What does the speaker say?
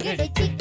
கிடைச்சி